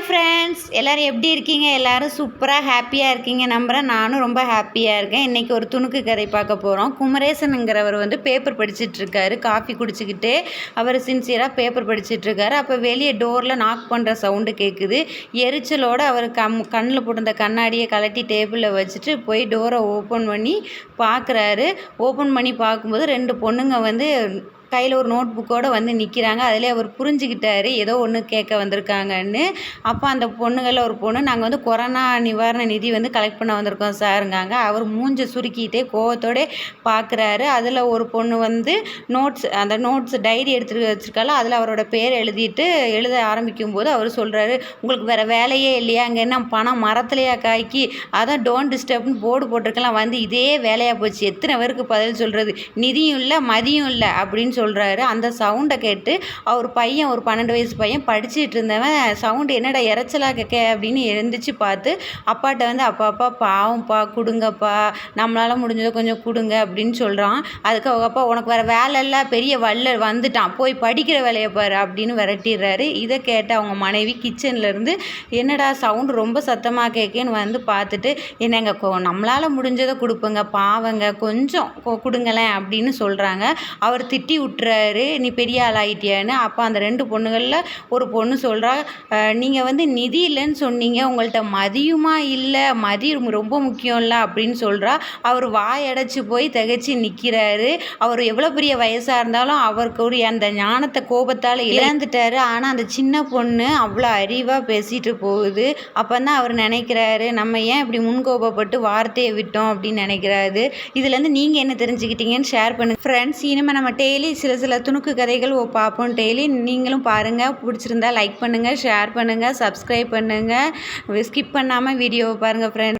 Hi friends எல்லோரும் எப்படி இருக்கீங்க? எல்லோரும் சூப்பராக ஹாப்பியாக இருக்கீங்க. நம்புகிறேன் நானும் ரொம்ப ஹாப்பியாக இருக்கேன். இன்றைக்கி ஒரு துணுக்கு கதை பார்க்க போகிறோம் குமரேசனுங்கிறவர் வந்து பேப்பர் படிச்சுட்ருக்காரு. காஃபி குடிச்சிக்கிட்டு அவர் சின்சியராக பேப்பர் படிச்சுட்ருக்காரு. அப்போ வெளியே டோரில் நாக் பண்ணுற சவுண்டு கேட்குது எரிச்சலோடு அவர் கம் கண்ணில் போட்டிருந்த கண்ணாடியை கலட்டி டேபிளில் வச்சுட்டு போய் டோரை ஓப்பன் பண்ணி பார்க்குறாரு ஓப்பன் பண்ணி பார்க்கும்போது ரெண்டு பொண்ணுங்க வந்து கையில் ஒரு நோட் புக்கோடு வந்து நிற்கிறாங்க அதிலே அவர் புரிஞ்சுக்கிட்டாரு. ஏதோ ஒன்று கேட்க வந்திருக்காங்கன்னு. அப்போ அந்த பொண்ணுகளில் ஒரு பொண்ணு நாங்கள் வந்து கொரோனா நிவாரண நிதி வந்து கலெக்ட் பண்ண வந்திருக்கோம் சாருங்காங்க. அவர் மூஞ்சை சுருக்கிட்டே கோவத்தோடே பார்க்குறாரு அதில் ஒரு பொண்ணு வந்து நோட்ஸ் அந்த நோட்ஸ் டைரி எடுத்துகிட்டு வச்சுருக்கால அதில் அவரோட பேர் எழுதிட்டு எழுத ஆரம்பிக்கும் போது அவர் சொல்கிறாரு உங்களுக்கு வேறு வேலையே இல்லையா? அங்கே என்ன பணம் மரத்துலையா காய்க்கி? அதான் டோன்ட் டிஸ்டர்ப்னு போர்டு போட்டிருக்கலாம். வந்து இதே வேலையாக போச்சு. எத்தனை பேருக்கு பதில் சொல்கிறது நிதியும் இல்லை மதியம் இல்லை. அப்படின்னு சொல்கிறாரு அந்த சவுண்டை கேட்டு அவர் பையன் ஒரு பன்னெண்டு வயசு பையன் படிச்சுட்டு இருந்தவன் சவுண்டு என்னடா இறைச்சலாக கேட்க அப்படின்னு எழுந்திரிச்சு பார்த்து அப்பாட்ட வந்து அப்பா அப்பா பாவம்ப்பா கொடுங்கப்பா நம்மளால் முடிஞ்சதை கொஞ்சம் கொடுங்க அப்படின்னு சொல்கிறான் அதுக்கு அவங்க அப்பா உனக்கு வேறு வேலை இல்லை பெரிய வள்ளல் வந்துட்டான் போய் படிக்கிற வேலையை பாரு அப்படின்னு விரட்டிடுறாரு. இதை கேட்டு அவங்க மனைவி கிச்சன்லேருந்து என்னடா சவுண்டு ரொம்ப சத்தமாக கேட்கேன்னு வந்து பார்த்துட்டு என்னங்க நம்மளால் முடிஞ்சதை கொடுப்பங்க பாவங்க கொஞ்சம் கொடுங்களேன் அப்படின்னு சொல்கிறாங்க அவர் திட்டி விட்டுறாரு நீ பெரிய ஆள் ஆகிட்டியான்னு அப்போ அந்த ரெண்டு பொண்ணுகளில் ஒரு பொண்ணு சொல்கிறா நீங்கள் வந்து நிதி இல்லைன்னு சொன்னீங்க உங்கள்கிட்ட மதியுமா இல்லை? மதி ரொம்ப முக்கியம் இல்லை அப்படின்னு சொல்கிறா அவர் வாய் அடைச்சி போய் திகச்சு நிற்கிறாரு அவர் எவ்வளோ பெரிய வயசாக இருந்தாலும் அவருக்குரிய அந்த ஞானத்தை கோபத்தால் இழந்துட்டாரு. ஆனால் அந்த சின்ன பொண்ணு அவ்வளோ அறிவாக பேசிட்டு போகுது. அப்போ தான் அவர் நினைக்கிறாரு நம்ம ஏன் இப்படி முன்கோபப்பட்டு வார்த்தையை விட்டோம்? அப்படின்னு நினைக்கிறாரு. இதுலேருந்து நீங்கள் என்ன தெரிஞ்சுக்கிட்டீங்கன்னு ஷேர் பண்ணுங்கள் ஃப்ரெண்ட்ஸ் இனிமேல் நம்ம டெய்லி சில சில துணுக்கு கதைகள் பார்ப்போம் டெய்லி. நீங்களும் பாருங்கள் பிடிச்சிருந்தா லைக் பண்ணுங்கள் ஷேர் பண்ணுங்கள் சப்ஸ்கிரைப் பண்ணுங்கள் ஸ்கிப் பண்ணாமல் வீடியோவை பாருங்கள் ஃப்ரெண்ட்